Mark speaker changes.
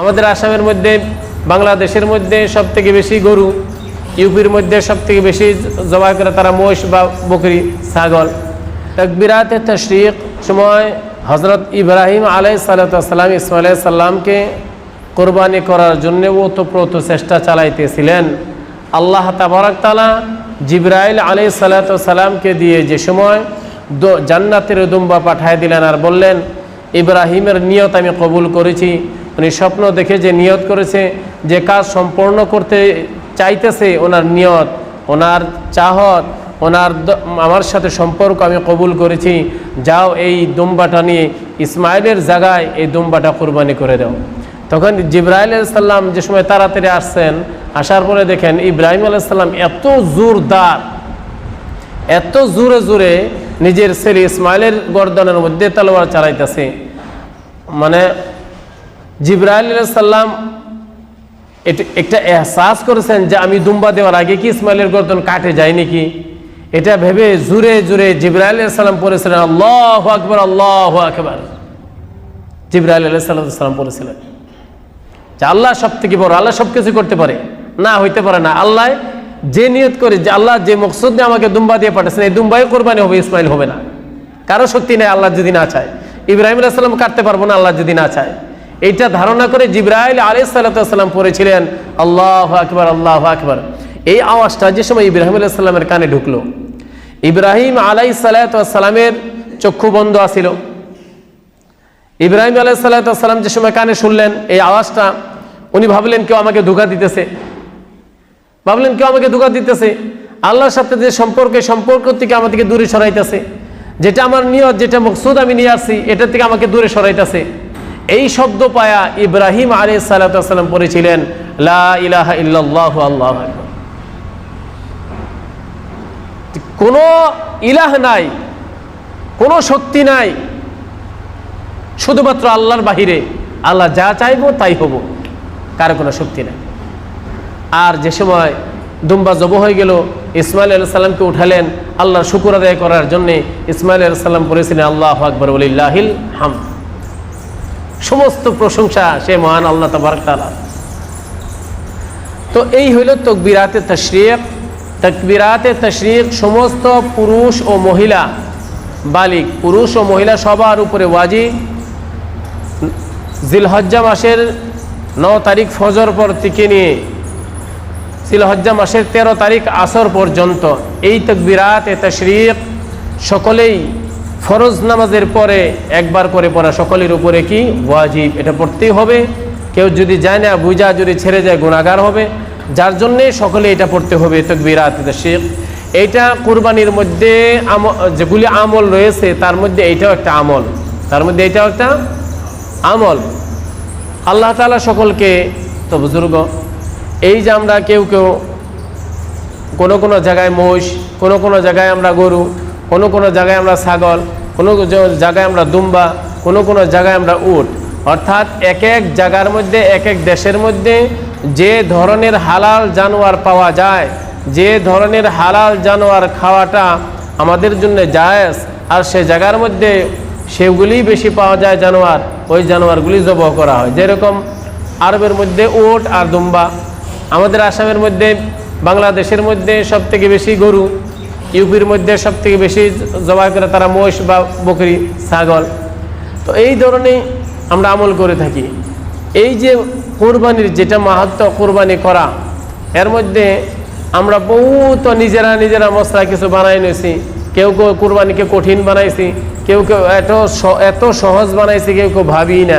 Speaker 1: আমাদের আসামের মধ্যে, বাংলাদেশের মধ্যে সব থেকে বেশি গরু, ইউপির মধ্যে সব থেকে বেশি জবাই করে তারা মোষ বা বকরি, ছাগল। তকবিরাতে তশরিক সময় হজরত ইব্রাহিম আলাই সাল্লাম ইসমাইল সাল্লামকে কোরবানি করার জন্য ওতপ্রোত চেষ্টা চালাইতেছিলেন। আল্লাহ তাবারাক তালা জিব্রাইল আলাই সাল্লামকে দিয়ে যে সময় জান্নাতের দুম্বা পাঠায় দিলেন আর বললেন, ইব্রাহিমের নিয়ত আমি কবুল করেছি উনি স্বপ্ন দেখে যে নিয়ত করেছে, যে কাজ সম্পূর্ণ করতে চাইতেছে ওনার নিয়ত, ওনার চাহত, ওনার আমার সাথে সম্পর্ক আমি কবুল করেছি, যাও এই দুম্বাটা নিয়ে ইসমাইলের জায়গায় এই দুম্বাটা কোরবানি করে দাও। তখন জিব্রাইল সাল্লাম যে সময় তাড়াতাড়ি আসছেন, আসার পরে দেখেন ইব্রাহিম আলাইসাল্লাম এত জোরদার, এত জোরে জোরে নিজের ছেলে ইসমাইলের গর্দনের মধ্যে তলোয়ার চালাইতেছে। মানে জিব্রাইল সাল্লাম একটা এহসাস করেছেন যে আমি দুম্বা দেওয়ার আগে কি ইসমাইলের গর্দন কাটে যায় নাকি? এটা ভেবে জুরে জুরে জিব্রাইল সাল্লাম পড়েছিলেন, আল্লাহ আকবর আল্লাহ আকবর। জিব্রাইল সাল্লাম পড়েছিলেন। যে আল্লাহ সব থেকে বড়, আল্লাহ সব কিছু করতে পারে। না, হইতে পারে না। আল্লাহ যে নিয়ত করে যে আল্লাহ যে মকসুদ নিয়ে আমাকে দুম্বা দিয়ে পাঠাচ্ছেন এই দুম্বাই কোরবানি হবে, ইসমাইল হবে না। কারও শক্তি নেই, আল্লাহ যদি না চায়। ইব্রাহিম আলাইসাল্লাম কাটতে পারব না, আল্লাহ যদি না চায়। এইটা ধারণা করে জিব্রাইল আলি সাল্লাম পড়েছিলেন, আল্লাহ আকবর আল্লাহ আকবর। এই আওয়াজটা যে সময় ইব্রাহিম আলাইসাল্লামের কানে ঢুকলো, ইব্রাহিম আলাই সাল্লামের চক্ষু বন্ধ আসিল ইব্রাহিম আলাই সাল্লাম যে সময় কানে শুনলেন, এই আওয়াজটা, উনি ভাবলেন, কেউ আমাকে ধোকা দিতেছে। ভাবলেন, কেউ আমাকে ধোকা দিতেছে? আল্লাহর সাথে যে সম্পর্কে সম্পর্ক থেকে আমাদেরকে দূরে সরাইতেছে। যেটা আমার নিয়ত, যেটা মকসুদ আমি নিয়ে আসছি এটা থেকে আমাকে দূরে সরাইতেছে। এই শব্দ পায়া ইব্রাহিম আলী সাল্লাম পড়েছিলেন কোনো ইলাহ নাই, কোনো শক্তি নাই, শুধুমাত্র আল্লাহর বাহিরে। আল্লাহ যা চাইব তাই হব, কারও কোনো শক্তি নাই। আর যে সময় দুম্বা জব হয়ে গেল, ইসমাইল আলু সাল্লামকে উঠালেন, আল্লাহর শুকুর আদায় করার জন্যে ইসমাইল আলু সাল্লাম পড়েছিলেন, আল্লাহ আকবর উলিল্লাহিল হাম সমস্ত প্রশংসা সে মহান আল্লাহ তবরক তাআলা। তো এই হইল তকবিরাতে তশরিক। তকবিরাতে তশরিক সমস্ত পুরুষ ও মহিলা, বালিক, পুরুষ ও মহিলা সবার উপরে ওয়াজি জিলহজ্জা মাসের ন তারিখ ফজর পর থেকে নিয়ে, জিলহজ্জা মাসের তেরো তারিখ আসর পর্যন্ত এই তকবিরাত তশরিক সকলেই ফরজ নামাজের পরে একবার করে পড়া সকলের উপরে কি? ওয়াজিব। এটা পড়তেই হবে। কেউ যদি যায় না বুঝা যদি ছেড়ে যায় গুণাগার হবে। যার জন্যে সকলে এটা পড়তে হবে, তকবিরাত, তশরিক। এইটা কুরবানির মধ্যে যেগুলি আমল রয়েছে, তার মধ্যে এইটাও একটা আমল। তার মধ্যে এইটাও একটা আমল। আল্লাহ তালা সকলকে, তো বুজুর্গ, এই যে আমরা কেউ কেউ কোনো কোনো জায়গায় মোষ কোনো কোনো জায়গায় আমরা গরু কোনো কোনো জায়গায় আমরা ছাগল, কোনো জায়গায় আমরা দুম্বা, কোনো কোনো জায়গায় আমরা উট। অর্থাৎ এক এক জায়গার মধ্যে, এক এক দেশের মধ্যে যে ধরনের হালাল জানোয়ার পাওয়া যায়, যে ধরনের হালাল জানোয়ার খাওয়াটা আমাদের জন্য জায়েজ, আর সে জায়গার মধ্যে সেগুলি বেশি পাওয়া যায় জানোয়ার, ওই জানোয়ারগুলি জব করা হয়। যেরকম আরবের মধ্যে ওট আর দুম্বা। আমাদের আসামের মধ্যে, বাংলাদেশের মধ্যে সব থেকে বেশি গরু। ইউপির মধ্যে সব থেকে বেশি জবাই করে তারা মোষ বা বকরি, ছাগল। তো এই ধরনের আমরা আমল করে থাকি। এই যে কোরবানির যেটা মাহাত্ম কোরবানি করা, এর মধ্যে আমরা বহুত নিজেরা নিজেরা মশলা কিছু বানাই নিয়েছি কেউ কেউ কোরবানিকে কঠিন বানাইছি, কেউ কেউ এত এত সহজ বানাইছি, কেউ কেউ ভাবি না।